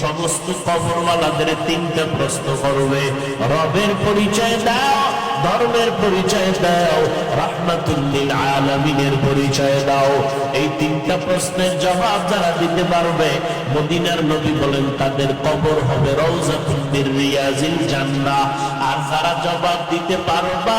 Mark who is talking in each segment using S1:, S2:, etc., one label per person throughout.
S1: সমস্ত কবরওয়ালাদের তিনটা প্রশ্ন করবে। রবের পরিচয় দাও, ধর্মের পরিচয় দাও, রাহমাতুল্লিল আলামিনের পরিচয় দাও। এই তিনটা প্রশ্নের জবাব যারা দিতে পারবে, মদিনার নবী বলেন, তাদের কবর হবে রওজাতুল রিয়াজিল জান্নাহ। আর যারা জবাব দিতে পারবা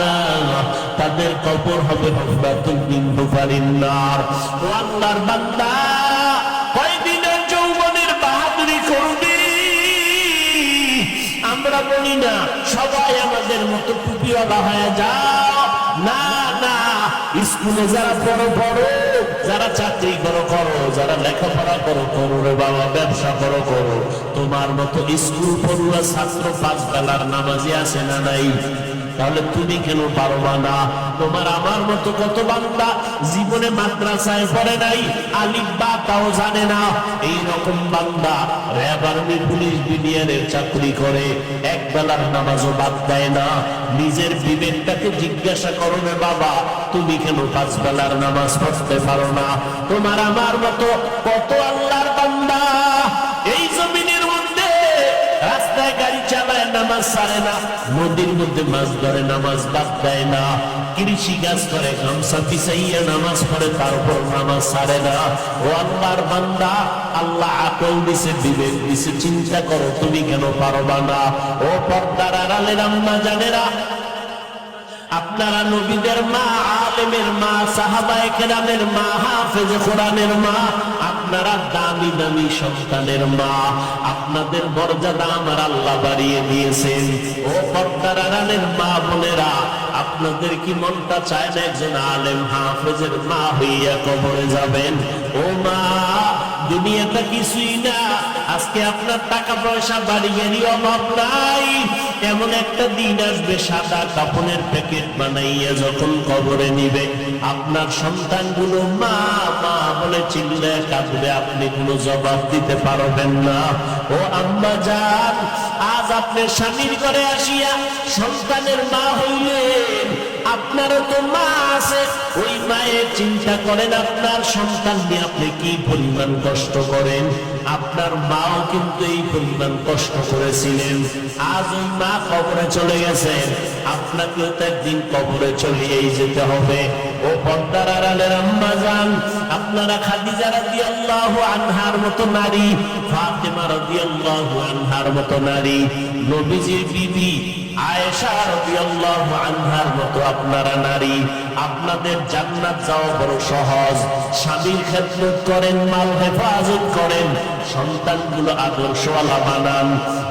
S1: না, তাদের কবর হবে হুফরাতুল মিন হুফারিন নার। ও বান্দা বলি না, সবাই আমাদের মতো টুপিওয়ালা হয়ে যাও। না না, স্কুলে যারা পড়ো পড়ো। যারা চাকরি করো করো। যারা লেখাপড়া করো করো রে বাবা, ব্যবসা করো করো। তোমার মতো স্কুল পড়ুয়া ছাত্র পাঁচ বেলার নামাজি আসে না নাই? তাহলে তুমি কেন পারবা না? তোমার আমার মতো কত বান্দা জীবনে মাদ্রাসায় পড়ে নাই, আলিফ বা তাও জানে না। এই রকম বান্দা র্যাব আর্মি, পুলিশ, বিডিআরের চাকরি করে এক বেলার নামাজও বাদ দেয় না। নিজের বিবেকটাকে জিজ্ঞাসা করো রে বাবা, তুমি কেন পাঁচ বেলার নামাজ পড়তে পারো না? তোমার আমার মতো কত আল্লাহর বান্দা নামাজ সারে না। নদীর মধ্যে মাছ ধরে, নামাজ বাদ দেয় না। কৃষি কাজ করে, গামছা পিছাইয়া নামাজ পড়ে, তারপর নামাজ সারে না। ও আল্লাহর বান্দা, আল্লাহ আকল দিছে, বিবেক দিছে, চিন্তা করো, তুমি কেন পারবা না? ও পর্দার আড়ালের আম্মা জানেরা, আপনারা নবীদের মা, আলেমের মা, সাহাবায়ে কেরামের মা, হাফেজ কোরআনের মা আপনারা দামি দামি সন্তানের মা, আপনাদের মর্যাদা আমার আল্লাহ বাড়িয়ে দিয়েছেন। ও পর্দার মা বোনেরা, আপনাদের কি মনটা চায় না একজন আলেম হাফেজের মা হইয়া কবরে যাবেন? ও মা দুনিয়াটা কিছুই না। আজকে আপনার টাকা পয়সা বাড়ি গাড়ি অভাব নাই। এমন একটা দিন আসবে, সাদা কাপড়ের প্যাকেট বানাইয়া যখন কবরে নিবে। আপনার সন্তানগুলো মা মা বলে চিল্লায় কাঁদবে, আপনি কোনো জবাব দিতে পারবেন না। ও আম্মা যান, আজ আপনার স্বামীর ঘরে আসিয়া সন্তানের মা হইলেন। আপনারও তো মা আছে চিন্তা করেন, আপনার সন্তান নিয়ে আপনি কি পরিমাণ কষ্ট করেন? আপনার মাও কিন্তু এই পরিমাণ কষ্ট করেছিলেন। আজ ওই মা কবরে চলে গেছেন আপনাকেও তো একদিন কবরে চলিয়েই যেতে হবে। ও পর্দার আড়ালের আম্মা যান আপনারা খাদিজা রাদিয়াল্লাহু আনহার মতো নারী, ফাতেমা রাদিয়াল্লাহু আনহার মতো নারী। নবীজির বিবি আপনারা নারী, আপনাদের জান্নাত যাওয়া বড় সহজ। স্বামীর খেদমত করেন, মাল হেফাজত করেন, সন্তানগুলো আদর্শওয়ালা বানান,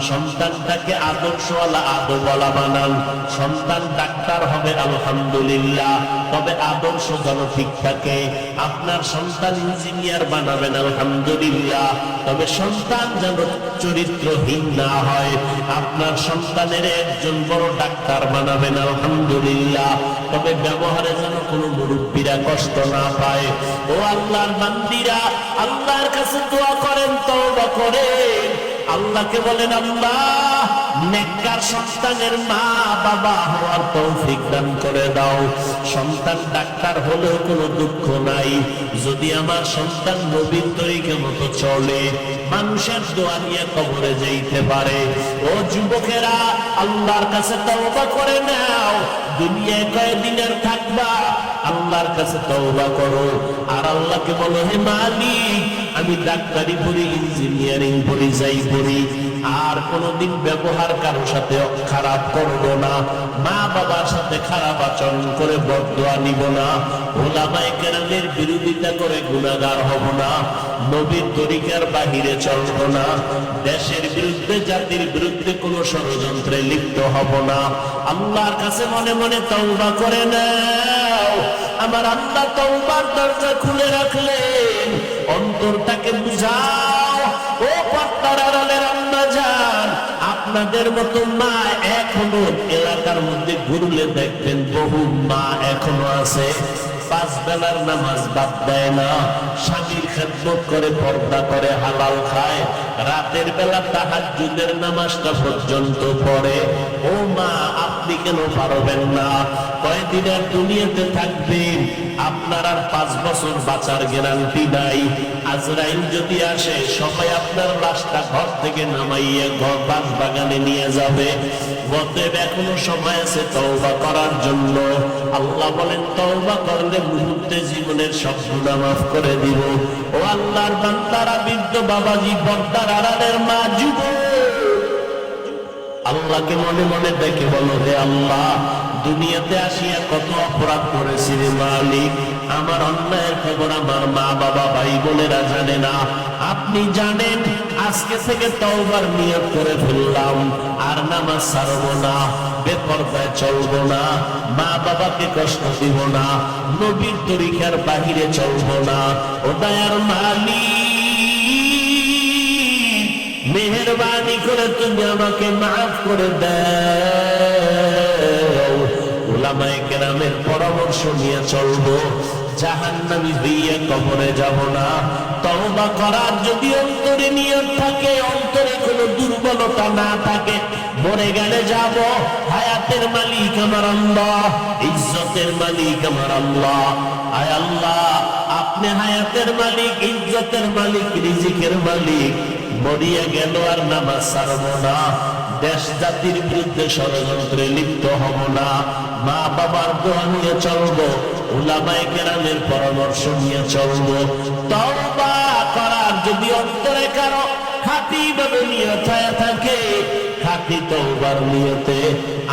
S1: সন্তানটাকে আদর্শওয়ালা আদবলা বানান, সন্তান ডাক্তার হবে, আলহামদুলিল্লাহ। তবে আদর্শ যেন ঠিক থাকে। আপনার সন্তান ইঞ্জিনিয়ার বানাবেন, আলহামদুলিল্লাহ। তবে সন্তান যেন চরিত্রহীন না হয়, আপনার সন্তানের একজন বড় ডাক্তার বানাবেন, আলহামদুলিল্লাহ। তবে ব্যবহারে যেন কোনো মুরব্বীরা কষ্ট না পায়। ও আল্লাহর বান্দিরা, আল্লাহর কাছে দোয়া করেন, তওবা করেন। আল্লাহকে বলেন, আল্লাহ, নেককার সন্তানের মা বাবা হওয়ার তৌফিক দান করে দাও। সন্তান ডাক্তার হলেও কোনো দুঃখ নাই। যদি আমার সন্তান নবীন তরিকে মতো চলে, মানুষের দোয়া নিয়ে কবরে যাইতে পারে। ও যুবকেরা, আল্লাহর কাছে তওবা করে নাও। দুনিয়ায় কয়দিনের থাকবা, আল্লাহর কাছে তওবা করো। আর আল্লাহকে বলো, হে মালিক আমি ডাক্তারি পড়ি ইঞ্জিনিয়ারিং পড়ি যাই পড়ি আর কোনোদিন ব্যবহার কারোর সাথে খারাপ করব না, মা বাবার সাথে খারাপ আচরণ করে বদয়া নিব না ওলামাই কেরামের বিরোধিতা করে গুণাগার হব না, নবীর তরিকার বাহিরে চলব না, দেশের বিরুদ্ধে, জাতির বিরুদ্ধে কোনো ষড়যন্ত্রে লিপ্ত হব না, আল্লাহর কাছে মনে মনে তওবা করে নাও, আমার আল্লাহ তওবার দরজা খুলে রাখলেন অন্তরটাকে বুঝাও। ও পাত্তার যান আপনাদের মতো মা এখনও এলাকার মধ্যে ঘুরলে দেখবেন বহু মা এখনও আছে। রাতের বেলা তাহাজ্জুদের নামাজটা পর্যন্ত পড়ে। ও মা, আপনি কেন পারবেন না? কয়দিন আর দুনিয়াতে থাকবেন? আপনার আর পাঁচ বছর বাঁচার গ্যারান্টি নাই। আজরাইল যদি আসে, সবাই আপনার লাশটা ঘর থেকে নামাইয়া ঘর বাস বাগানে নিয়ে যাবে। অতএব এখনও সময় আছে তওবা করার জন্য। আল্লাহ বলেন, তওবা করলে মুহূর্তে জীবনের সব গুণা মাফ করে দিব। ও আল্লাহর বান্দারা, বৃদ্ধ বাবাজি, বর্দার আড়ালের মা যুবক আল্লাহকে মনে মনে দেখে বলো, হে আল্লাহ, দুনিয়াতে আসিয়া কত অপরাধ করেছি রে মালিক। আমার অন্যায়ের খবর আমার মা, বাবা, ভাই বোনেরা জানে না। আপনি জানেন, আজকে থেকে তওবার নিয়ত করে ফেললাম। আর নামাজ ছাড়বো না, বেপরদায় চলবো না, মা বাবাকে কষ্ট দিব না, নবীর তরিকার বাহিরে চলবো না। ও দয়ার মালিক মেহরবানি করে তুমি আমাকে মাফ করে দাও। ওলামায়ে কেরামের পরামর্শ নিয়ে চলবো। কবরে যাব না। তওবা করার যদি অন্তরে নিয়ত থাকে, অন্তরে কোনো দুর্বলতা না থাকে, মরে গেলে যাব। হায়াতের মালিক আমার আল্লাহ, ইজ্জতের মালিক আমার আল্লাহ। আয় আল্লাহ, আপনি হায়াতের মালিক, ইজ্জতের মালিক, রিজিকের মালিক। মরিয়া গেল আর নামাজ ছাড়ব না। দেশ জাতির বিরুদ্ধে ষড়যন্ত্রে লিপ্ত হব না। মা বাবার দোয়া নিয়ে চলব ওলামায় কেরামের পরামর্শ নিয়ে চলব। তওবা করার যদি অন্তরে কারও খাঁটি ভাবে নিয়ত থাকে, খাঁটি তওবার নিয়তে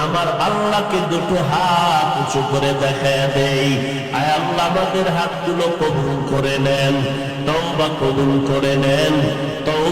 S1: আমার আল্লাহকে দুটো হাত উঁচু করে দেখায় দেই। আয় আল্লাহ, আমাদের হাতগুলো কবুল করে নেন, তওবা কবুল করে নেন।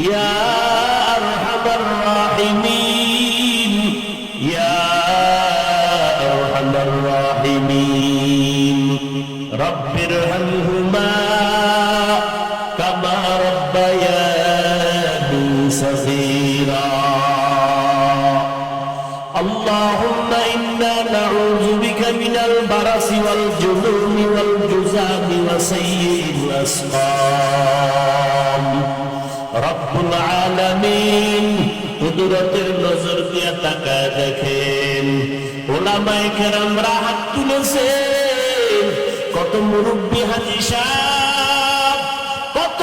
S1: يا أرحم الراحمين يا أرحم الراحمين. رب ارحمهما كما ربياني صغيرا. اللهم إنا نعوذ بك من البرص والجنون والجزام وسيء الأسقام নজর দিয়া দেখেন। হাত তুলেছে কত মুরব্বী হাজি কত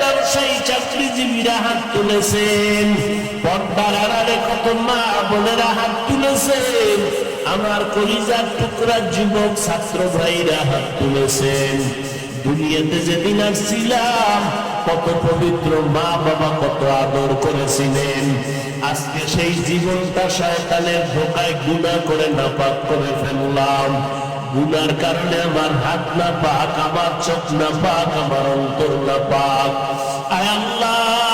S1: ব্যবসায়ী চাকরিজীবীরা হাত তুলেছেন। পর্দার আড়ালে কত মা বোনেরা হাত তুলেছেন। আমার কলিজার টুকরা যুবক, ছাত্র ভাইরা হাত তুলেছেন। দুনিয়াতে যেদিন আসছিলাম কত পবিত্র মা বাবা কত আদর করেছিলেন। আজকে সেই জীবনটা শয়তানের ধোকায় গুণা করে নাপাক করে ফেললাম। গুনার কারণে আমার হাত না পাক আমার চোখ না পাক আমার অন্তর না পাক আয় আল্লাহ!